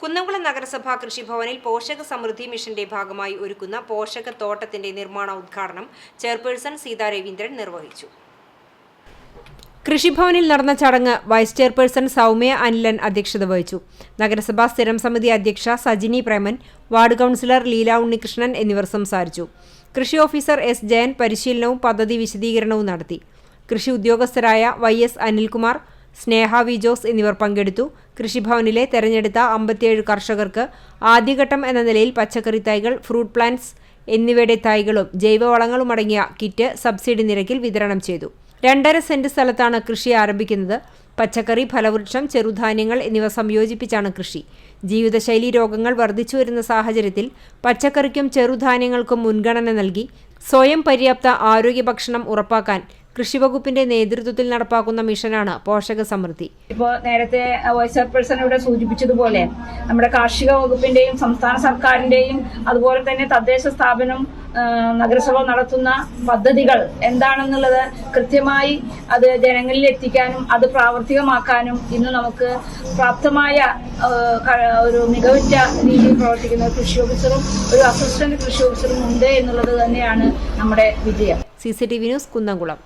കുന്നംകുളം നഗരസഭാ കൃഷിഭവനിൽ പോഷക സമൃദ്ധി മിഷന്റെ ഭാഗമായി ഒരുക്കുന്ന പോഷക തോട്ടത്തിന്റെ നിർമ്മാണ ഉദ്ഘാടനം ചെയർപേഴ്സൺ സീതാ രവീന്ദ്രൻ നിർവഹിച്ചു. കൃഷിഭവനിൽ നടന്ന ചടങ്ങ് വൈസ് ചെയർപേഴ്സൺ സൗമ്യ അനിലൻ അധ്യക്ഷത വഹിച്ചു. നഗരസഭാ സ്ഥിരം സമിതി അധ്യക്ഷ സജിനി പ്രേമൻ വാർഡ് കൗൺസിലർ ലീല ഉണ്ണികൃഷ്ണൻ എന്നിവർ സംസാരിച്ചു. കൃഷി ഓഫീസർ എസ് ജയൻ പരിശീലനവും പദ്ധതി വിശദീകരണവും നടത്തി. കൃഷി ഉദ്യോഗസ്ഥരായ Y S Anilkumar Sneha V Jose എന്നിവർ പങ്കെടുത്തു. കൃഷിഭവനിലെ തെരഞ്ഞെടുത്ത അമ്പത്തിയേഴ് കർഷകർക്ക് ആദ്യഘട്ടം എന്ന നിലയിൽ പച്ചക്കറി തൈകൾ ഫ്രൂട്ട് പ്ലാന്റ്സ് എന്നിവയുടെ തൈകളും ജൈവവളങ്ങളും അടങ്ങിയ കിറ്റ് സബ്സിഡി നിരക്കിൽ വിതരണം ചെയ്തു. രണ്ടര സെന്റ് സ്ഥലത്താണ് കൃഷി ആരംഭിക്കുന്നത്. പച്ചക്കറി ഫലവൃക്ഷം ചെറുധാന്യങ്ങൾ എന്നിവ സംയോജിപ്പിച്ചാണ് കൃഷി. ജീവിതശൈലി രോഗങ്ങൾ വർദ്ധിച്ചു വരുന്ന സാഹചര്യത്തിൽ പച്ചക്കറിക്കും ചെറുധാന്യങ്ങൾക്കും മുൻഗണന നൽകി സ്വയം പര്യാപ്ത ആരോഗ്യ ഭക്ഷണം ഉറപ്പാക്കാൻ കൃഷിവകുപ്പിന്റെ നേതൃത്വത്തിൽ നടപ്പാക്കുന്ന മിഷനാണ് പോഷക സമൃദ്ധി ഇപ്പോൾ നേരത്തെ വൈസ് ചെയർപേഴ്സൺ ഇവിടെ സൂചിപ്പിച്ചതുപോലെ നമ്മുടെ കാർഷിക വകുപ്പിന്റെയും സംസ്ഥാന സർക്കാരിന്റെയും അതുപോലെ തന്നെ തദ്ദേശ സ്ഥാപനം നഗരസഭ നടത്തുന്ന പദ്ധതികൾ എന്താണെന്നുള്ളത് കൃത്യമായി അത് ജനങ്ങളിൽ എത്തിക്കാനും അത് പ്രാവർത്തികമാക്കാനും ഇന്ന് നമുക്ക് പ്രാപ്തമായ ഒരു മികവുറ്റ രീതിയിൽ പ്രവർത്തിക്കുന്ന കൃഷി ഓഫീസറും ഒരു അസിസ്റ്റന്റ് കൃഷി ഓഫീസറും ഉണ്ട് എന്നുള്ളത് തന്നെയാണ് നമ്മുടെ വിജയം. C C T V news Kunnamkulam.